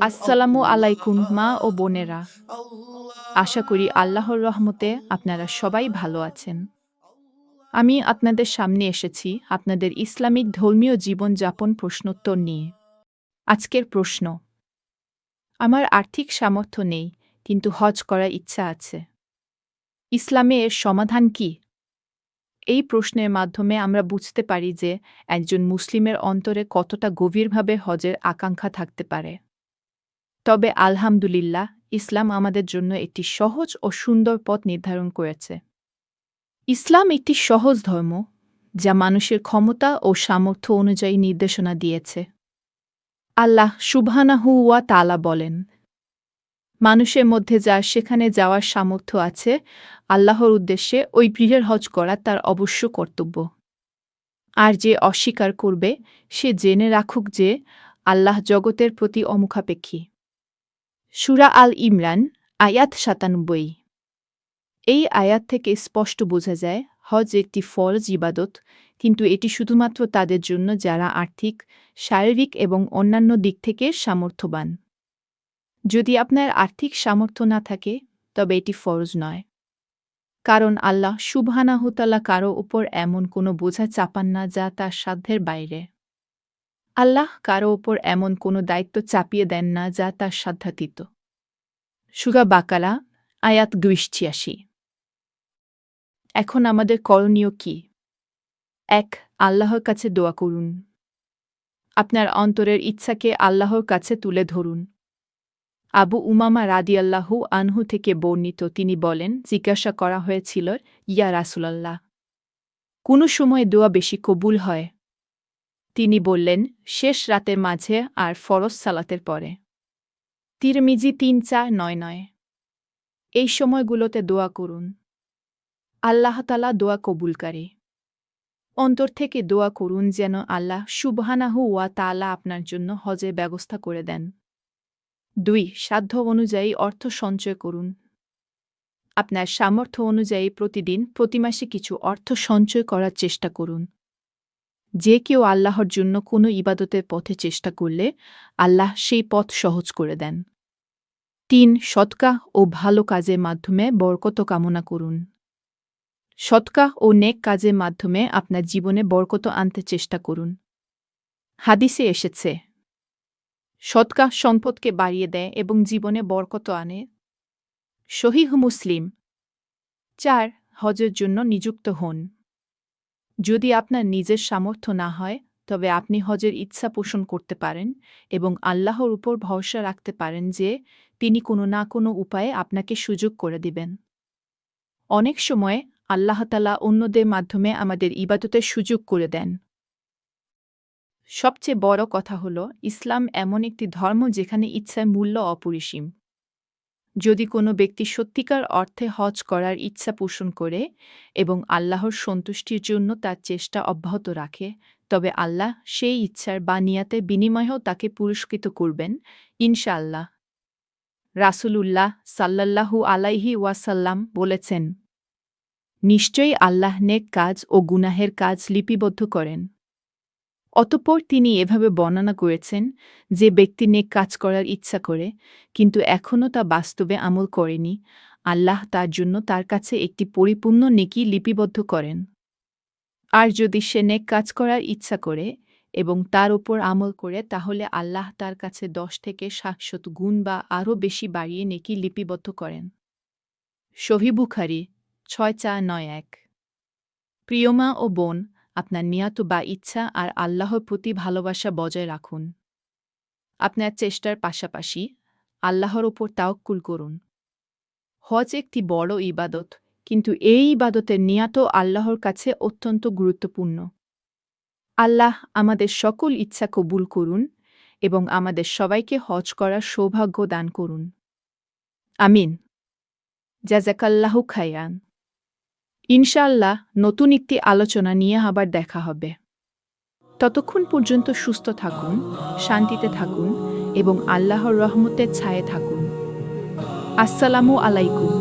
আসসালামু আলাইকুম মা ও বোনেরা। আশা করি আল্লাহর রহমতে আপনারা সবাই ভালো আছেন। আমি আপনাদের সামনে এসেছি আপনাদের ইসলামিক ধর্মীয় জীবনযাপন প্রশ্নোত্তর নিয়ে। আজকের প্রশ্ন আমার আর্থিক সামর্থ্য নেই কিন্তু হজ করার ইচ্ছা আছে। ইসলামে এর সমাধান কি? এই প্রশ্নের মাধ্যমে আমরা বুঝতে পারি যে একজন মুসলিমের অন্তরে কতটা গভীরভাবে হজের আকাঙ্ক্ষা থাকতে পারে। তবে আলহামদুলিল্লাহ, ইসলাম আমাদের জন্য একটি সহজ ও সুন্দর পথ নির্ধারণ করেছে। ইসলাম একটি সহজ ধর্ম, যা মানুষের ক্ষমতা ও সামর্থ্য অনুযায়ী নির্দেশনা দিয়েছে। আল্লাহ সুবহানাহু ওয়া তালা বলেন মানুষের মধ্যে যার সেখানে যাওয়ার সামর্থ্য আছে, আল্লাহর উদ্দেশ্যে ওই গৃহের হজ করা তার অবশ্য কর্তব্য। আর যে অস্বীকার করবে, সে জেনে রাখুক যে আল্লাহ জগতের প্রতি অমুখাপেক্ষী। সুরা আল ইমরান, আয়াত সাতানব্বই। এই আয়াত থেকে স্পষ্ট বোঝা যায়, হজ একটি ফরজ ইবাদত, কিন্তু এটি শুধুমাত্র তাদের জন্য যারা আর্থিক, শারীরিক এবং অন্যান্য দিক থেকে সামর্থ্যবান। যদি আপনার আর্থিক সামর্থ্য না থাকে, তবে এটি ফরজ নয়। কারণ আল্লাহ সুবহানাহুতালা কারও ওপর এমন কোনো বোঝা চাপান না যা তার সাধ্যের বাইরে। আল্লাহ কারও ওপর এমন কোনো দায়িত্ব চাপিয়ে দেন না যা তার সাধ্যাতীত। সুগা বাকালা আয়াত দুইশ ছিয়াশি। এখন আমাদের করণীয় কি? এক, আল্লাহর কাছে দোয়া করুন। আপনার অন্তরের ইচ্ছাকে আল্লাহর কাছে তুলে ধরুন। আবু উমামা রাদিয়াল্লাহু আনহু থেকে বর্ণিত তিনি বলেন, জিজ্ঞাসা করা হয়েছিল, ইয়া রাসুলাল্লাহ, কোনো সময় দোয়া বেশি কবুল হয়? তিনি বললেন, শেষ রাতের মাঝে আর ফরজ সালাতের পরে। তিরমিজি তিন চার নয় নয়। এই সময়গুলোতে দোয়া করুন। আল্লাহতালা দোয়া কবুলকারী। অন্তর থেকে দোয়া করুন যেন আল্লাহ সুবহানাহু ওয়া তালা আপনার জন্য হজের ব্যবস্থা করে দেন। দুই, সাধ্য অনুযায়ী অর্থ সঞ্চয় করুন। আপনার সামর্থ্য অনুযায়ী প্রতিদিন, প্রতি মাসে কিছু অর্থ সঞ্চয় করার চেষ্টা করুন। যে কেউ আল্লাহর জন্য কোনো ইবাদতের পথে চেষ্টা করলে, আল্লাহ সেই পথ সহজ করে দেন। তিন, সৎকা ও ভালো কাজের মাধ্যমে বরকত কামনা করুন। সৎকা ও নেক কাজের মাধ্যমে আপনার জীবনে বরকত আনতে চেষ্টা করুন। হাদিসে এসেছে সৎকা সম্পদকে বাড়িয়ে দেয় এবং জীবনে বরকত আনে। শহীহ মুসলিম, চার, হজের জন্য নিযুক্ত হন। যদি আপনার নিজের সামর্থ্য না হয়, তবে আপনি হজের ইচ্ছা পোষণ করতে পারেন এবং আল্লাহর উপর ভরসা রাখতে পারেন যে তিনি কোনো না কোনো উপায়ে আপনাকে সুযোগ করে দিবেন। অনেক সময় আল্লাহতালা অন্যদের মাধ্যমে আমাদের ইবাদতের সুযোগ করে দেন। সবচেয়ে বড় কথা হল, ইসলাম এমন একটি ধর্ম যেখানে ইচ্ছার মূল্য অপরিসীম। যদি কোনো ব্যক্তি সত্যিকার অর্থে হজ করার ইচ্ছা পোষণ করে এবং আল্লাহর সন্তুষ্টির জন্য তার চেষ্টা অব্যাহত রাখে, তবে আল্লাহ সেই ইচ্ছার বা নিয়াতে বিনিময়েও তাকে পুরস্কৃত করবেন, ইনশাআল্লাহ। রাসূলুল্লাহ সাল্লাল্লাহু আলাইহি ওয়াসাল্লাম বলেছেন, নিশ্চয়ই আল্লাহ নেক কাজ ও গুনাহের কাজ লিপিবদ্ধ করেন। অতঃপর তিনি এভাবে বর্ণনা করেছেন যে ব্যক্তি নেক কাজ করার ইচ্ছা করে, কিন্তু এখনও তা বাস্তবে আমল করেনি। আল্লাহ তার জন্য তার কাছে একটি পরিপূর্ণ নেকি লিপিবদ্ধ করেন। আর যদি সে নেক কাজ করার ইচ্ছা করে এবং তার ওপর আমল করে, তাহলে আল্লাহ তার কাছে দশ থেকে সাতশত গুণ বা আরও বেশি বাড়িয়ে নেকি লিপিবদ্ধ করেন। শহীবুখারি ছয় চার নয় এক। প্রিয়মা ও বোন আপনার নিয়াত বা ইচ্ছা আর আল্লাহর প্রতি ভালোবাসা বজায় রাখুন। আপনার চেষ্টার পাশাপাশি আল্লাহর ওপর তাওক্কুল করুন। হজ একটি বড় ইবাদত, কিন্তু এই ইবাদতের নিয়াত আল্লাহর কাছে অত্যন্ত গুরুত্বপূর্ণ। আল্লাহ আমাদের সকল ইচ্ছা কবুল করুন এবং আমাদের সবাইকে হজ করার সৌভাগ্য দান করুন। আমিন। জাজাকাল্লাহু খায়ান ইনশাল্লাহ নতুন একটি আলোচনা নিয়ে আবার দেখা হবে। ততক্ষণ পর্যন্ত সুস্থ থাকুন, শান্তিতে থাকুন এবং আল্লাহর রহমতের ছায়ে থাকুন। আসসালামু আলাইকুম।